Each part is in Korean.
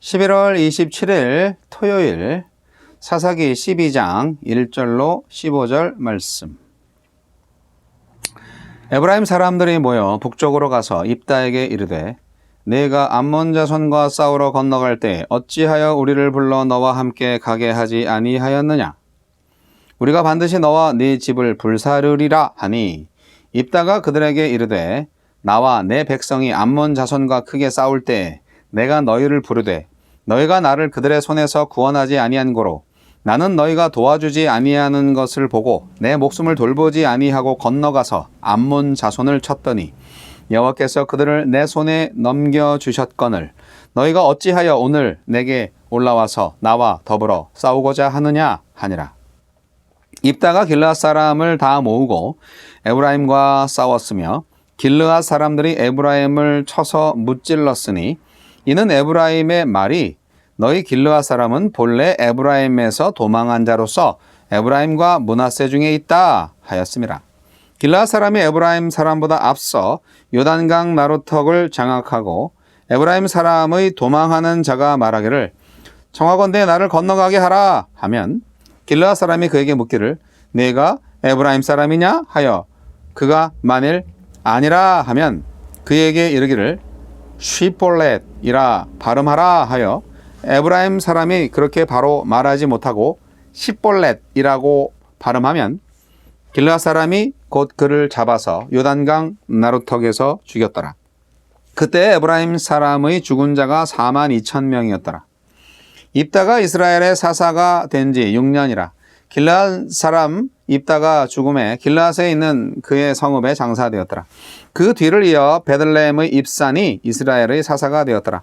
11월 27일 토요일 사사기 12장 1절로 15절 말씀. 에브라임 사람들이 모여 북쪽으로 가서 입다에게 이르되 내가 암몬 자손과 싸우러 건너갈 때 어찌하여 우리를 불러 너와 함께 가게 하지 아니하였느냐 우리가 반드시 너와 네 집을 불사르리라 하니 입다가 그들에게 이르되 나와 내 백성이 암몬 자손과 크게 싸울 때 내가 너희를 부르되 너희가 나를 그들의 손에서 구원하지 아니한 고로 나는 너희가 도와주지 아니하는 것을 보고 내 목숨을 돌보지 아니하고 건너가서 암몬 자손을 쳤더니 여호와께서 그들을 내 손에 넘겨 주셨거늘 너희가 어찌하여 오늘 내게 올라와서 나와 더불어 싸우고자 하느냐 하니라. 입다가 길르앗 사람을 다 모으고 에브라임과 싸웠으며 길르앗 사람들이 에브라임을 쳐서 무찔렀으니 이는 에브라임의 말이 너희 길르앗 사람은 본래 에브라임에서 도망한 자로서 에브라임과 문하세 중에 있다 하였습니다. 길르앗 사람이 에브라임 사람보다 앞서 요단강 나루턱을 장악하고 에브라임 사람의 도망하는 자가 말하기를 청하건대 나를 건너가게 하라 하면 길르앗 사람이 그에게 묻기를 내가 에브라임 사람이냐 하여 그가 만일 아니라 하면 그에게 이르기를 쉬볼렛이라 발음하라 하여 에브라임 사람이 그렇게 바로 말하지 못하고 시볼렛이라고 발음하면 길르앗 사람이 곧 그를 잡아서 요단강 나루턱에서 죽였더라. 그때 에브라임 사람의 죽은 자가 4만 2천 명이었더라. 입다가 이스라엘의 사사가 된 지 6년이라 길르앗 사람 입다가 죽음에 길르앗에 있는 그의 성읍에 장사되었더라. 그 뒤를 이어 베들레헴의 입산이 이스라엘의 사사가 되었더라.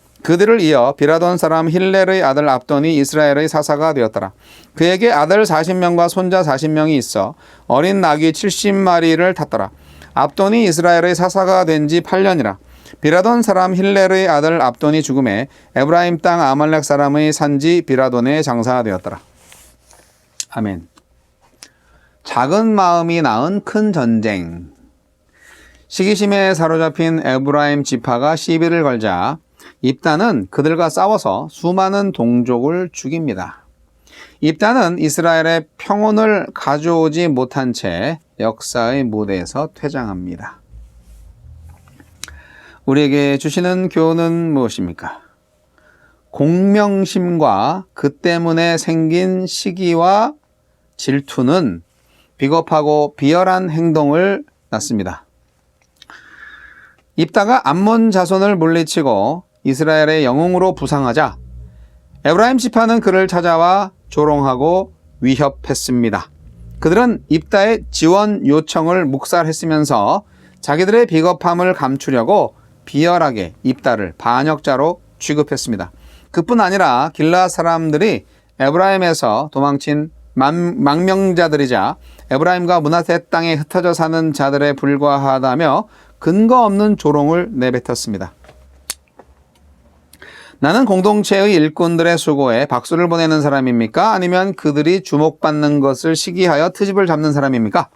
그들을 이어 비라돈 사람 힐렐의 아들 압돈이 이스라엘의 사사가 되었더라. 그에게 아들 40명과 손자 40명이 있어 어린 낙이 70마리를 탔더라. 압돈이 이스라엘의 사사가 된 지 8년이라. 비라돈 사람 힐렐의 아들 압돈이 죽음에 에브라임 땅 아말렉 사람의 산지 비라돈에 장사되었더라. 아멘. 작은 마음이 낳은 큰 전쟁. 시기심에 사로잡힌 에브라임 지파가 시비를 걸자 입단은 그들과 싸워서 수많은 동족을 죽입니다. 입단은 이스라엘의 평온을 가져오지 못한 채 역사의 무대에서 퇴장합니다. 우리에게 주시는 교훈은 무엇입니까? 공명심과 그 때문에 생긴 시기와 질투는 비겁하고 비열한 행동을 낳습니다. 입다가 암몬 자손을 물리치고 이스라엘의 영웅으로 부상하자 에브라임 지파는 그를 찾아와 조롱하고 위협했습니다. 그들은 입다의 지원 요청을 묵살했으면서 자기들의 비겁함을 감추려고 비열하게 입다를 반역자로 취급했습니다. 그뿐 아니라 길라 사람들이 에브라임에서 도망친 망명자들이자 에브라임과 문하세 땅에 흩어져 사는 자들에 불과하다며 근거 없는 조롱을 내뱉었습니다. 나는 공동체의 일꾼들의 수고에 박수를 보내는 사람입니까? 아니면 그들이 주목받는 것을 시기하여 트집을 잡는 사람입니까?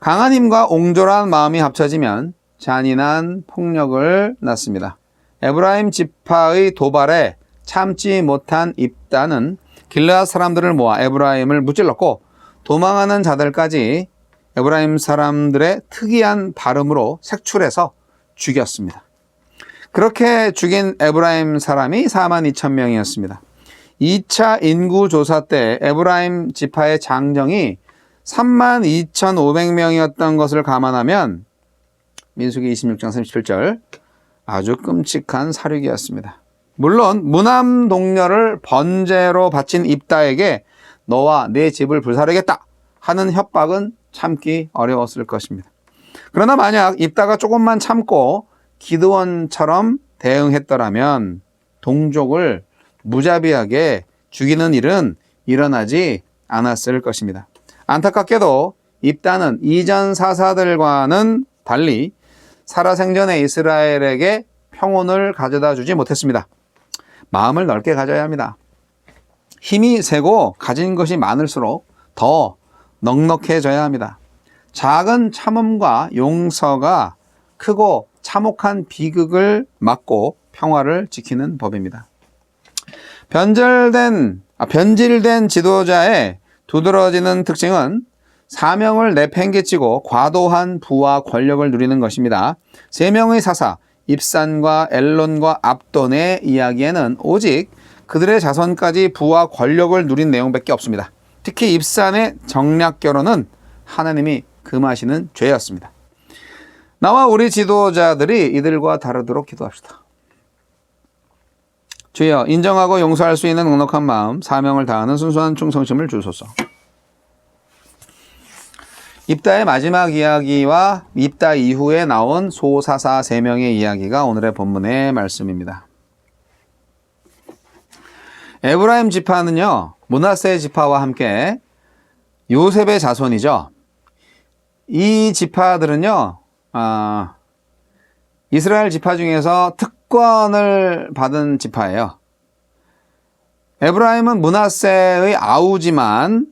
강한 힘과 옹졸한 마음이 합쳐지면 잔인한 폭력을 낳습니다. 에브라임 지파의 도발에 참지 못한 입단은 길르앗 사람들을 모아 에브라임을 무찔렀고 도망하는 자들까지 에브라임 사람들의 특이한 발음으로 색출해서 죽였습니다. 그렇게 죽인 에브라임 사람이 4만 2천 명이었습니다. 2차 인구 조사 때 에브라임 지파의 장정이 3만 2,500명이었던 것을 감안하면 민수기 26장 37절 아주 끔찍한 사륙이었습니다. 물론 무남 동료를 번제로 바친 입다에게 너와 내 집을 불사르겠다 하는 협박은 참기 어려웠을 것입니다. 그러나 만약 입다가 조금만 참고 기드원처럼 대응했더라면 동족을 무자비하게 죽이는 일은 일어나지 않았을 것입니다. 안타깝게도 입다는 이전 사사들과는 달리 살아생전의 이스라엘에게 평온을 가져다 주지 못했습니다. 마음을 넓게 가져야 합니다. 힘이 세고 가진 것이 많을수록 더 넉넉해져야 합니다. 작은 참음과 용서가 크고 참혹한 비극을 막고 평화를 지키는 법입니다. 변절된, 아, 변질된 지도자의 두드러지는 특징은 사명을 내팽개치고 과도한 부와 권력을 누리는 것입니다. 세 명의 사사, 입산과 엘론과 압돈의 이야기에는 오직 그들의 자손까지 부와 권력을 누린 내용밖에 없습니다. 특히 입산의 정략 결혼은 하나님이 금하시는 죄였습니다. 나와 우리 지도자들이 이들과 다르도록 기도합시다. 주여 인정하고 용서할 수 있는 넉넉한 마음, 사명을 다하는 순수한 충성심을 주소서. 입다의 마지막 이야기와 입다 이후에 나온 소사사 세 명의 이야기가 오늘의 본문의 말씀입니다. 에브라임 지파는요, 문하세 지파와 함께 요셉의 자손이죠. 이 지파들은요, 아, 이스라엘 지파 중에서 특권을 받은 지파예요. 에브라임은 문하세의 아우지만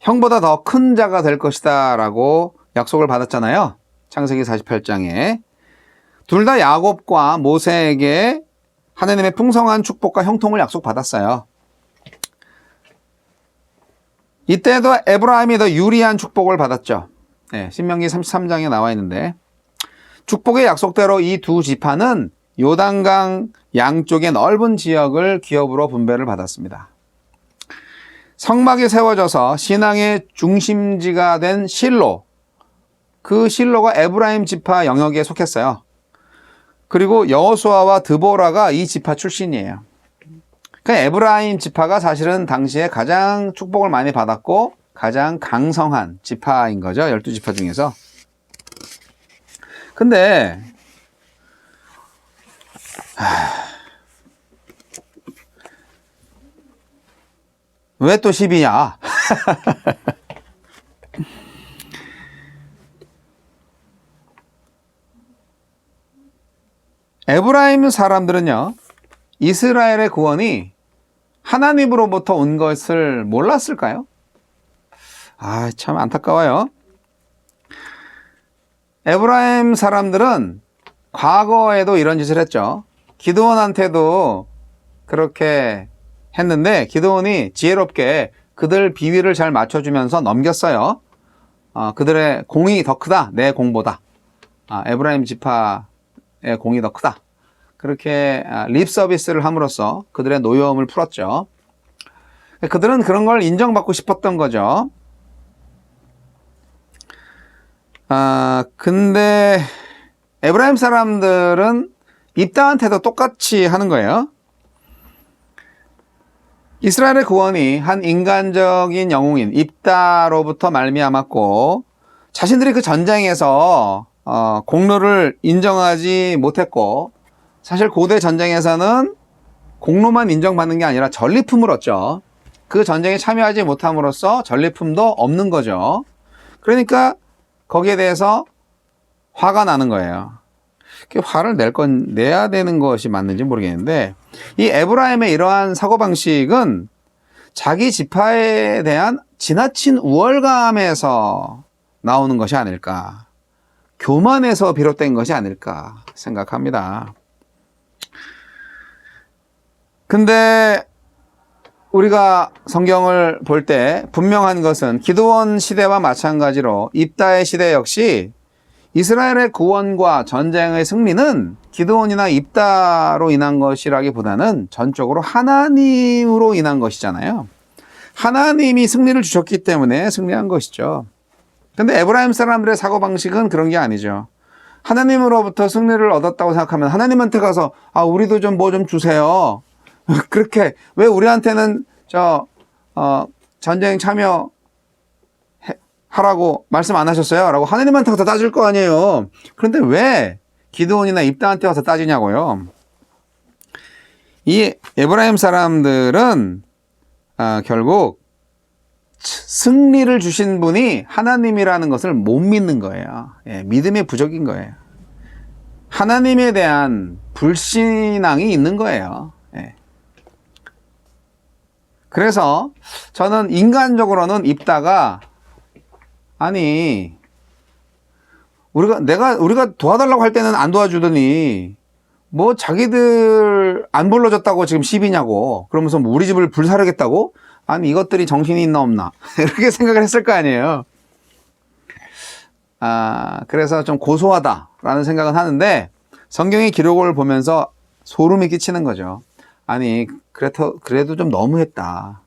형보다 더 큰 자가 될 것이다 라고 약속을 받았잖아요. 창세기 48장에. 둘 다 야곱과 모세에게 하나님의 풍성한 축복과 형통을 약속받았어요. 이때도 에브라임이 더 유리한 축복을 받았죠. 네, 신명기 33장에 나와 있는데 축복의 약속대로 이 두 지파는 요단강 양쪽의 넓은 지역을 기업으로 분배를 받았습니다. 성막이 세워져서 신앙의 중심지가 된 실로, 그 실로가 에브라임 지파 영역에 속했어요. 그리고 여호수아와 드보라가 이 지파 출신이에요. 그 에브라임 지파가 사실은 당시에 가장 축복을 많이 받았고 가장 강성한 지파인 거죠. 열두 지파 중에서. 근데 왜또 10이냐? 에브라임 사람들은요, 이스라엘의 구원이 하나님으로부터 온 것을 몰랐을까요? 아, 참 안타까워요. 에브라임 사람들은 과거에도 이런 짓을 했죠. 기드온한테도 그렇게 했는데 기드온이 지혜롭게 그들 비위를 잘 맞춰주면서 넘겼어요. 어, 그들의 공이 더 크다. 내 공보다. 아, 에브라임 지파의 공이 더 크다. 그렇게 아, 립 서비스를 함으로써 그들의 노여움을 풀었죠. 그들은 그런 걸 인정받고 싶었던 거죠. 아, 근데 에브라임 사람들은 입다한테도 똑같이 하는 거예요. 이스라엘의 구원이 한 인간적인 영웅인 입다로부터 말미암았고 자신들이 그 전쟁에서 어, 공로를 인정하지 못했고 사실 고대 전쟁에서는 공로만 인정받는 게 아니라 전리품을 얻죠. 그 전쟁에 참여하지 못함으로써 전리품도 없는 거죠. 그러니까 거기에 대해서 화가 나는 거예요. 화를 낼 건 내야 되는 것이 맞는지 모르겠는데 이 에브라임의 이러한 사고 방식은 자기 지파에 대한 지나친 우월감에서 나오는 것이 아닐까. 교만에서 비롯된 것이 아닐까 생각합니다. 근데 우리가 성경을 볼 때 분명한 것은 기도원 시대와 마찬가지로 입다의 시대 역시 이스라엘의 구원과 전쟁의 승리는 기도원이나 입다로 인한 것이라기보다는 전적으로 하나님으로 인한 것이잖아요. 하나님이 승리를 주셨기 때문에 승리한 것이죠. 근데 에브라임 사람들의 사고방식은 그런 게 아니죠. 하나님으로부터 승리를 얻었다고 생각하면 하나님한테 가서 아 우리도 좀 뭐좀 주세요. 그렇게 왜 우리한테는 저 어, 전쟁 참여 하라고 말씀 안 하셨어요? 라고 하나님한테 가서 따질 거 아니에요. 그런데 왜 기드온이나 입다한테 와서 따지냐고요. 이 에브라임 사람들은 아, 결국 승리를 주신 분이 하나님이라는 것을 못 믿는 거예요. 예, 믿음의 부족인 거예요. 하나님에 대한 불신앙이 있는 거예요. 예. 그래서 저는 인간적으로는 입다가 아니 우리가 내가 우리가 도와달라고 할 때는 안 도와주더니 뭐 자기들 안 불러줬다고 지금 시비냐고 그러면서 뭐 우리 집을 불사르겠다고 아니 이것들이 정신이 있나 없나 이렇게 생각을 했을 거 아니에요. 아 그래서 좀 고소하다라는 생각은 하는데 성경의 기록을 보면서 소름이 끼치는 거죠. 아니 그래도 그래도 좀 너무했다.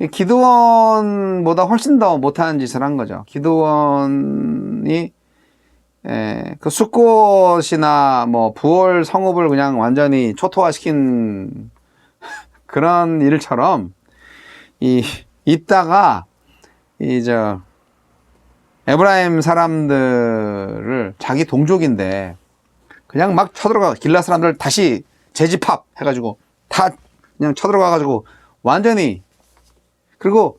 이 기드원보다 훨씬 더 못하는 짓을 한 거죠. 기드원이 에, 그 수꽃이나 뭐 부월 성읍을 그냥 완전히 초토화시킨 그런 일처럼 이 있다가 이 저 에브라임 사람들을 자기 동족인데 그냥 막 쳐들어가 길라 사람들 다시 재집합 해가지고 다 그냥 쳐들어가가지고 완전히 그리고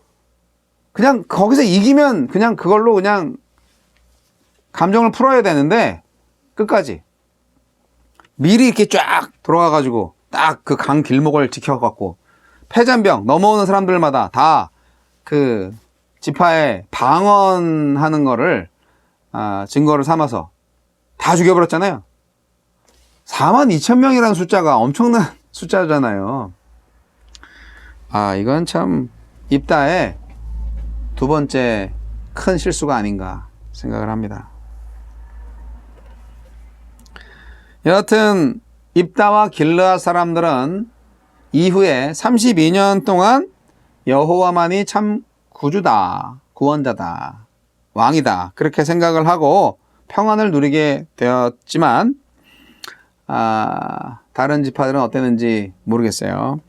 그냥 거기서 이기면 그냥 그걸로 그냥 감정을 풀어야 되는데 끝까지 미리 이렇게 쫙 돌아가가지고 딱 그 강 길목을 지켜갖고 패잔병 넘어오는 사람들마다 다 그 지파에 방언하는 거를 아, 증거를 삼아서 다 죽여버렸잖아요. 4만 2천 명이라는 숫자가 엄청난 숫자잖아요. 아, 이건 참 입다의 두 번째 큰 실수가 아닌가 생각을 합니다. 여하튼 입다와 길르앗 사람들은 이후에 32년 동안 여호와만이 참 구주다, 구원자다, 왕이다 그렇게 생각을 하고 평안을 누리게 되었지만 아, 다른 지파들은 어땠는지 모르겠어요.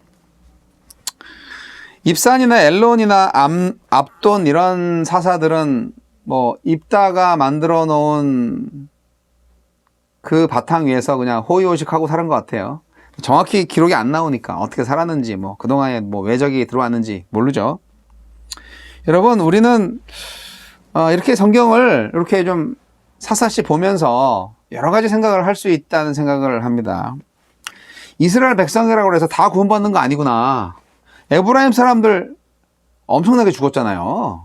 입산이나 엘론이나 암, 압돈 이런 사사들은 뭐 입다가 만들어 놓은 그 바탕 위에서 그냥 호의호식하고 사는 것 같아요. 정확히 기록이 안 나오니까 어떻게 살았는지 뭐 그동안에 뭐 외적이 들어왔는지 모르죠. 여러분 우리는 어, 이렇게 성경을 이렇게 좀 사사시 보면서 여러 가지 생각을 할 수 있다는 생각을 합니다. 이스라엘 백성이라고 해서 다 구원받는 거 아니구나. 에브라임 사람들 엄청나게 죽었잖아요.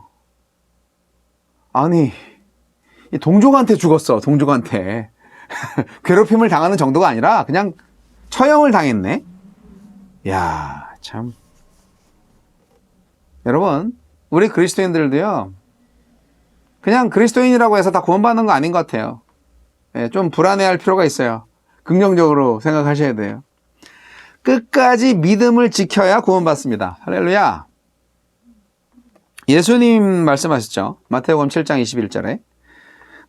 아니, 이 동족한테 죽었어, 동족한테. 괴롭힘을 당하는 정도가 아니라 그냥 처형을 당했네. 야, 참. 여러분, 우리 그리스도인들도요. 그냥 그리스도인이라고 해서 다 구원받는 거 아닌 것 같아요. 예, 좀 불안해할 필요가 있어요. 긍정적으로 생각하셔야 돼요. 끝까지 믿음을 지켜야 구원받습니다. 할렐루야. 예수님 말씀하셨죠. 마태복음 7장 21절에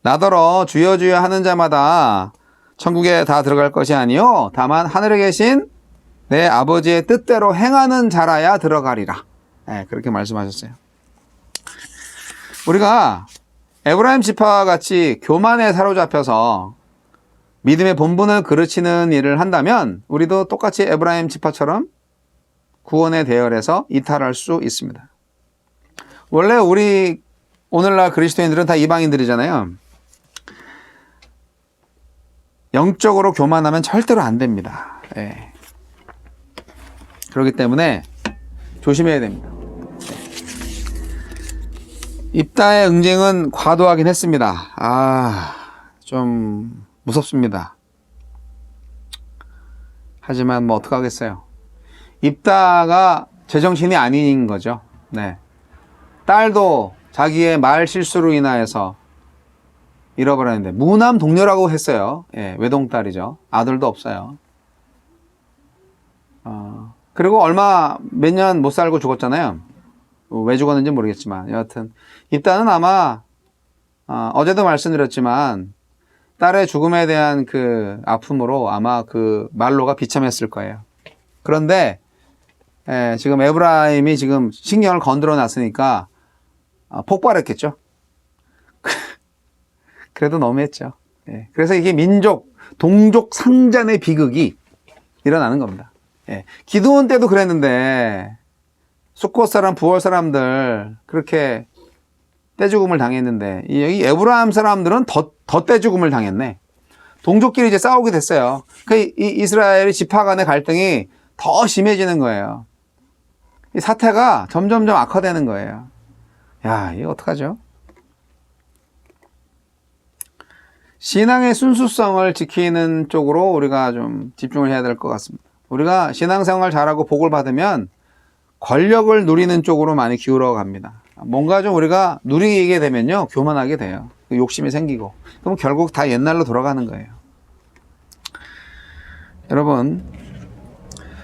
나더러 주여 주여 하는 자마다 천국에 다 들어갈 것이 아니요 다만 하늘에 계신 내 아버지의 뜻대로 행하는 자라야 들어가리라. 네, 그렇게 말씀하셨어요. 우리가 에브라임 지파 같이 교만에 사로잡혀서 믿음의 본분을 그르치는 일을 한다면 우리도 똑같이 에브라임 지파처럼 구원의 대열에서 이탈할 수 있습니다. 원래 우리 오늘날 그리스도인들은 다 이방인들이잖아요. 영적으로 교만하면 절대로 안 됩니다. 예. 그렇기 때문에 조심해야 됩니다. 입다의 응징은 과도하긴 했습니다. 아, 좀 무섭습니다. 하지만 뭐 어떡하겠어요. 입다가 제정신이 아닌 거죠. 네. 딸도 자기의 말 실수로 인하여서 잃어버렸는데 무남 동료라고 했어요. 예, 외동딸이죠. 아들도 없어요. 어, 그리고 얼마 몇 년 못 살고 죽었잖아요. 왜 죽었는지 모르겠지만 여하튼 입다는 아마 어, 제도 말씀드렸지만 딸의 죽음에 대한 그 아픔으로 아마 그 말로가 비참했을 거예요. 그런데 예, 지금 에브라임이 지금 신경을 건드려 놨으니까 어, 폭발했겠죠. 그래도 너무했죠. 예, 그래서 이게 민족 동족 상잔의 비극이 일어나는 겁니다. 예, 기도원 때도 그랬는데 수꽃 사람, 부월 사람들 그렇게 떼죽음을 당했는데 이 여기 에브라임 사람들은 더, 더 떼죽음을 당했네. 동족끼리 이제 싸우게 됐어요. 그 이, 이 이스라엘의 지파 간의 갈등이 더 심해지는 거예요. 이 사태가 점점점 악화되는 거예요. 야, 이거 어떡하죠? 신앙의 순수성을 지키는 쪽으로 우리가 좀 집중을 해야 될 것 같습니다. 우리가 신앙생활 잘하고 복을 받으면 권력을 누리는 쪽으로 많이 기울어 갑니다. 뭔가 좀 우리가 누리게 되면요, 교만하게 돼요. 욕심이 생기고. 그럼 결국 다 옛날로 돌아가는 거예요. 여러분,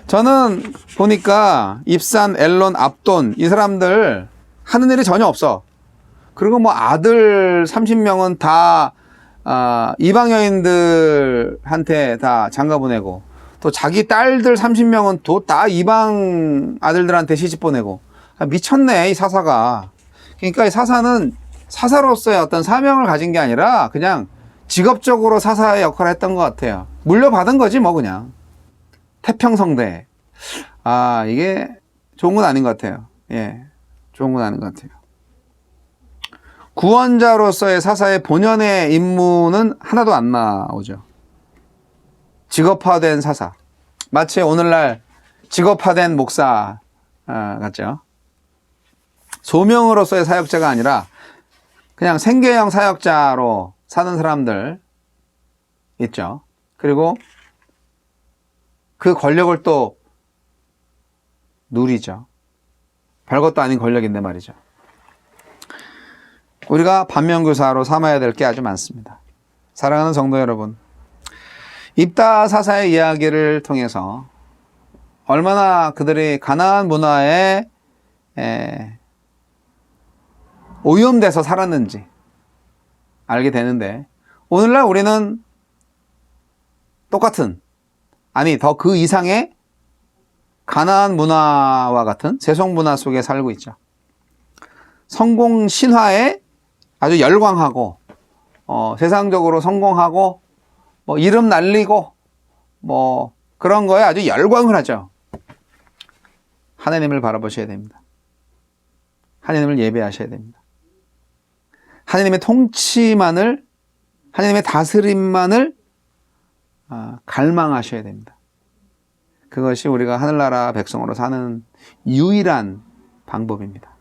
저는 보니까 입산, 엘론, 압돈, 이 사람들 하는 일이 전혀 없어. 그리고 뭐 아들 30명은 다, 아, 이방 여인들한테 다 장가 보내고, 또 자기 딸들 30명은 또 다 이방 아들들한테 시집 보내고, 아, 미쳤네, 이 사사가. 그러니까 이 사사는 사사로서의 어떤 사명을 가진 게 아니라 그냥 직업적으로 사사의 역할을 했던 것 같아요. 물려받은 거지, 뭐, 그냥. 태평성대. 아, 이게 좋은 건 아닌 것 같아요. 예. 좋은 건 아닌 것 같아요. 구원자로서의 사사의 본연의 임무는 하나도 안 나오죠. 직업화된 사사. 마치 오늘날 직업화된 목사 아, 같죠. 소명으로서의 사역자가 아니라 그냥 생계형 사역자로 사는 사람들 있죠. 그리고 그 권력을 또 누리죠. 별것도 아닌 권력인데 말이죠. 우리가 반면교사로 삼아야 될 게 아주 많습니다. 사랑하는 성도 여러분, 입다 사사의 이야기를 통해서 얼마나 그들이 가나안 문화에 에, 오염돼서 살았는지 알게 되는데 오늘날 우리는 똑같은 아니 더 그 이상의 가나안 문화와 같은 세속 문화 속에 살고 있죠. 성공 신화에 아주 열광하고 어, 세상적으로 성공하고 뭐 이름 날리고 뭐 그런 거에 아주 열광을 하죠. 하나님을 바라보셔야 됩니다. 하나님을 예배하셔야 됩니다. 하나님의 통치만을 하나님의 다스림만을 아, 갈망하셔야 됩니다. 그것이 우리가 하늘나라 백성으로 사는 유일한 방법입니다.